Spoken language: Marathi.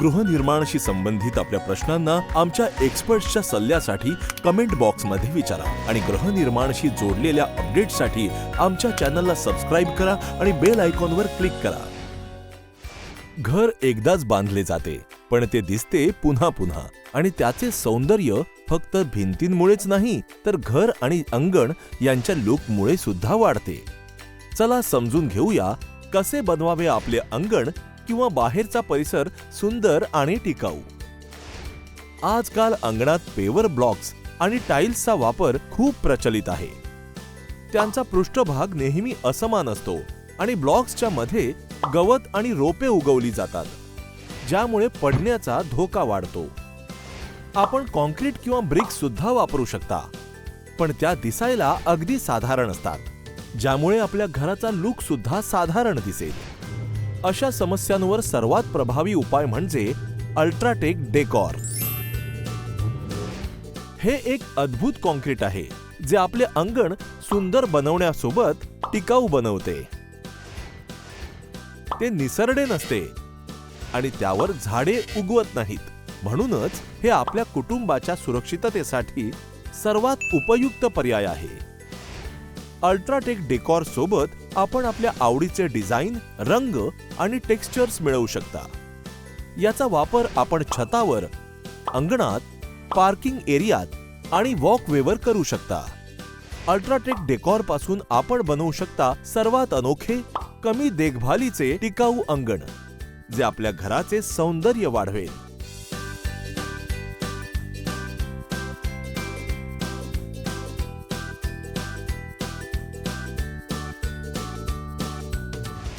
गृहनिर्माणाशी संबंधित आपल्या प्रश्नांना आमच्या एक्सपर्ट्सच्या सल्ल्यासाठी कमेंट बॉक्समध्ये विचारा आणि गृहनिर्माणाशी जोडलेल्या अपडेट्ससाठी आमच्या चॅनलला सबस्क्राईब करा आणि बेल आयकॉनवर क्लिक करा. घर एकदाच बांधले जाते पण ते दिसते पुन्हा पुन्हा. आणि त्याचे सौंदर्य फक्त भिंतींमुळेच नाही तर घर आणि अंगण यांच्या लुकमुळे सुद्धा वाढते. चला समजून घेऊया कसे बनवावे आपले अंगण किंवा बाहेरचा परिसर सुंदर आणि टिकाऊ. आजकाल अंगणात पेवर ब्लॉक्स आणि टाइल्सचा वापर खूप प्रचलित आहे. त्यांचा पृष्ठभाग नेहमी असमान असतो आणि ब्लॉक्सच्या मध्ये गवत आणि रोपे उगवली जातात ज्यामुळे पडण्याचा धोका वाढतो. आपण कॉन्क्रीट किंवा ब्रिक्स सुद्धा वापरू शकता पण त्या दिसायला अगदी साधारण असतात ज्यामुळे आपल्या घराचा लुक सुद्धा साधारण दिसेल. अशा समस्यांवर सर्वात प्रभावी उपाय म्हणजे अल्ट्राटेक डेकॉर. हे एक अद्भुत कॉन्क्रीट आहे जे आपले अंगण सुंदर बनवण्यासोबत टिकाऊ बनवते. ते निसरडे नसते आणि त्यावर झाडे उगवत नाहीत. म्हणूनच हे आपल्या कुटुंबाच्या सुरक्षिततेसाठी सर्वात उपयुक्त पर्याय आहे. अल्ट्राटेक डेकॉर सोबत आपण आपल्या आवडीचे डिझाईन रंग आणि टेक्स्चर्स मिळवू शकता. याचा वापर आपण छतावर अंगणात पार्किंग एरियात आणि वॉकवेवर करू शकता. अल्ट्राटेक डेकॉरपासून आपण बनवू शकता सर्वात अनोखे कमी देखभालीचे टिकाऊ अंगण जे आपल्या घराचे सौंदर्य वाढवेल.